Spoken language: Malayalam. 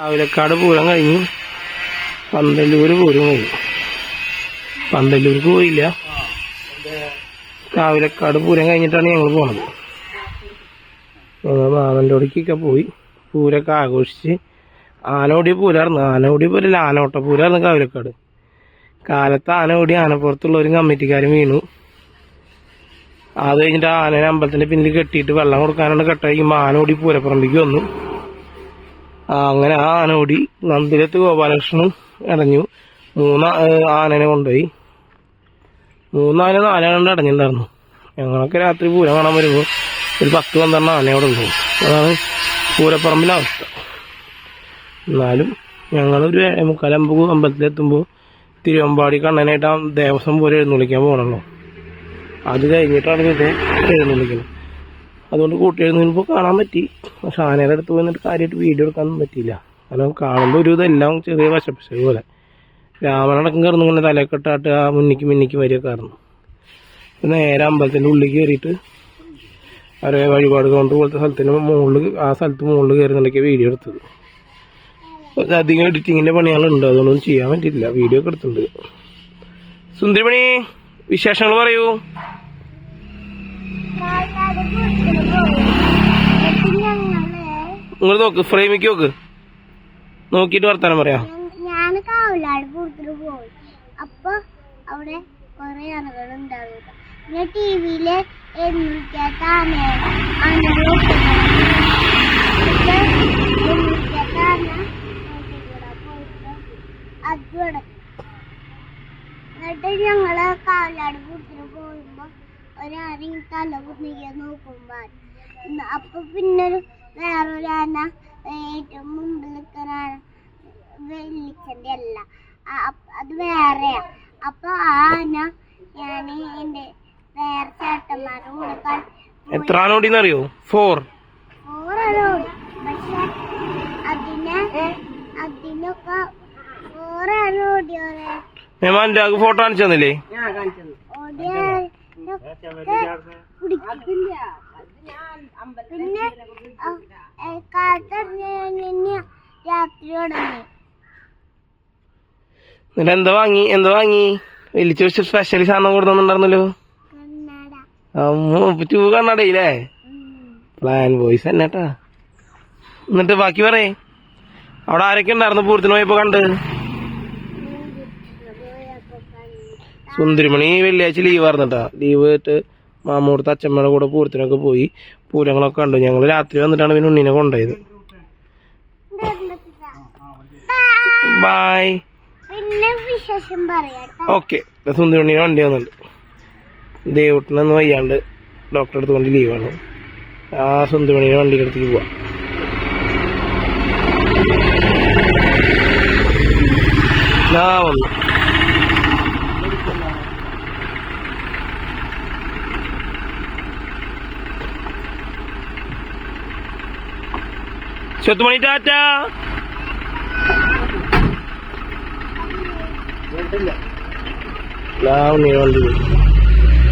കാവിലക്കാട് പൂരം കഴിഞ്ഞു. പന്തല്ലൂര് പൂരം കഴിഞ്ഞു. പന്തല്ലൂർക്ക് പോയില്ല. രാവിലക്കാട് പൂരം കഴിഞ്ഞിട്ടാണ് ഞങ്ങൾ പോണത്. ഞങ്ങൾ മാമന്റെ അവിടേക്കൊക്കെ പോയി. പൂരൊക്കെ ആഘോഷിച്ച് ആനോടി പൂരായിരുന്നു. ആനോടി പൂരല്ല ആനോട്ട പൂരായിരുന്നു കാവിലക്കാട് കാലത്ത് ആന ഓടി ആനപ്പുറത്തുള്ളവരും കമ്മിറ്റിക്കാരൻ വീണു. അത് കഴിഞ്ഞിട്ട് ആനനെ അമ്പലത്തിന്റെ പിന്നിൽ കെട്ടിയിട്ട് വെള്ളം കൊടുക്കാനാണ് കെട്ടഴിക്കുമ്പോൾ ആന ഓടി പൂരപ്പറമ്പിക്ക് വന്നു. അങ്ങനെ ആ ആന ഓടി നന്ദിരത്ത് ഗോപാലകൃഷ്ണനും ഇടഞ്ഞു മൂന്ന് ആനനെ കൊണ്ടുപോയി. മൂന്നാന നാലാണ്ട് അടഞ്ഞിട്ടുണ്ടായിരുന്നു. ഞങ്ങളൊക്കെ രാത്രി പൂരം കാണാൻ വരുമ്പോൾ ഒരു പത്ത് പന്ത്രണ്ട് ആനയോടെ ഉണ്ടാവും അതാണ് പൂരപ്പറമ്പിലെ അവസ്ഥ. എന്നാലും ഞങ്ങളൊരു മുക്കാലമ്പ് അമ്പലത്തിലെത്തുമ്പോൾ തിരുവമ്പാടി കണ്ണനായിട്ട് ആ ദേവസ്വം പോലെ എഴുന്നള്ളിക്കാൻ പോകണല്ലോ അത് കഴിഞ്ഞിട്ടാണ് ഇത് എഴുന്നള്ളിക്കുന്നത്. അതുകൊണ്ട് കൂട്ടി ഇപ്പോൾ കാണാൻ പറ്റി. പക്ഷെ ആനയുടെ അടുത്ത് പോയിട്ട് കാര്യമായിട്ട് വീഡിയോ എടുക്കാനൊന്നും പറ്റിയില്ല. കാരണം കാണുമ്പോൾ ഒരു ഇതെല്ലാം ചെറിയ വശപ്പശ പോലെ. രാമനടക്കം കയറുന്നു ഇങ്ങനെ തലക്കെട്ടാട്ട് ആ മുന്നിക്ക് മുന്നിക്ക് വരികയൊക്കെ ആയിരുന്നു. പിന്നെ നേരെ അമ്പലത്തിന്റെ ഉള്ളിൽ കയറിയിട്ട് അവരെ വഴിപാട് കൗണ്ടർ പോലത്തെ സ്ഥലത്തിന് മുകളിൽ ആ സ്ഥലത്ത് മുകളിൽ നിന്നൊക്കെ വീഡിയോ എടുത്തത്. അധികം എഡിറ്റിങ്ങിന്റെ പണികളുണ്ട്. അതുകൊണ്ടൊന്നും ചെയ്യാൻ പറ്റില്ല വീഡിയോ ഒക്കെ എടുത്തിട്ടുണ്ട്. സുന്ദരിമണി വിശേഷങ്ങൾ പറയൂ. നിങ്ങൾ നോക്ക് ഫ്രെയിമിക്ക് നോക്ക്. നോക്കിട്ട് വർത്താനം പറയാ. ഞാൻ പോയി അവിടെ എന്നിട്ട് ഞങ്ങൾ കാവലാട് കൂട്ടിട്ട് പോകുമ്പോ ഒരാന ഈ തല കുന്നിക്കാൻ നോക്കുമ്പോ അപ്പൊ പിന്നെ വേറൊരു ആന ഏറ്റവും മുമ്പിൽ നിൽക്കുന്ന ആന വെള്ളിച്ചന്റെ അല്ല അത് വേറെയാ. അപ്പൊ ആ ആന ഞാൻ എന്റെ വേറെ ചേട്ടന്മാരുടെ കൂടെ എത്ര അറിയോ? ഫോർ ഓരോട് പക്ഷെ അതിനെ അതിനൊക്കെ ഓരോട് ഓടിയോടെ മേമാന്റെ ആകെ ഫോട്ടോ കാണിച്ചു തന്നില്ലേ? ഓടിയ പിന്നെ എന്നിട്ട് എന്താ വാങ്ങി എന്താ വാങ്ങി? വലിച്ചു വെച്ച സ്പെഷ്യൽ സാധനം കൊടുക്കുന്നുണ്ടായിരുന്നല്ലോ. കണ്ണട. അമ്മ ടൂ കണ്ണടയില്ലേ? പ്ലാൻ ബോയ്സ് തന്നെ കേട്ടാ എന്നിട്ട് ബാക്കി പറയേ. അവിടെ ആരൊക്കെ ഉണ്ടായിരുന്നു പൂരത്തിന് പോയപ്പോ കണ്ട്? സുന്ദരിമണി വെള്ളിയാഴ്ച ലീവ് ആയിരുന്നട്ടാ ലീവ് ആയിട്ട് മാമൂർത്ത് അച്ഛമ്മയുടെ കൂടെ പൂരത്തിനൊക്കെ പോയി. പൂരങ്ങളൊക്കെ കണ്ടു. ഞങ്ങൾ രാത്രി വന്നിട്ടാണ് പിന്നെ ഉണ്ണിനെ കൊണ്ടുപോയത്. ബായ് ഓക്കെ സുന്ദരിമണിയുടെ വണ്ടി വന്നുണ്ട് ദേവൂട്ടിനൊന്ന് വയ്യാണ്ട് ഡോക്ടറെ അടുത്ത് കൊണ്ട് ലീവാണ് ആ സുന്ദരിമണിയുടെ വണ്ടിയുടെ അടുത്തേക്ക് പോവാം. ഞാൻ വന്നു. ചെത്തുമണി ടാറ്റ വണ്ടി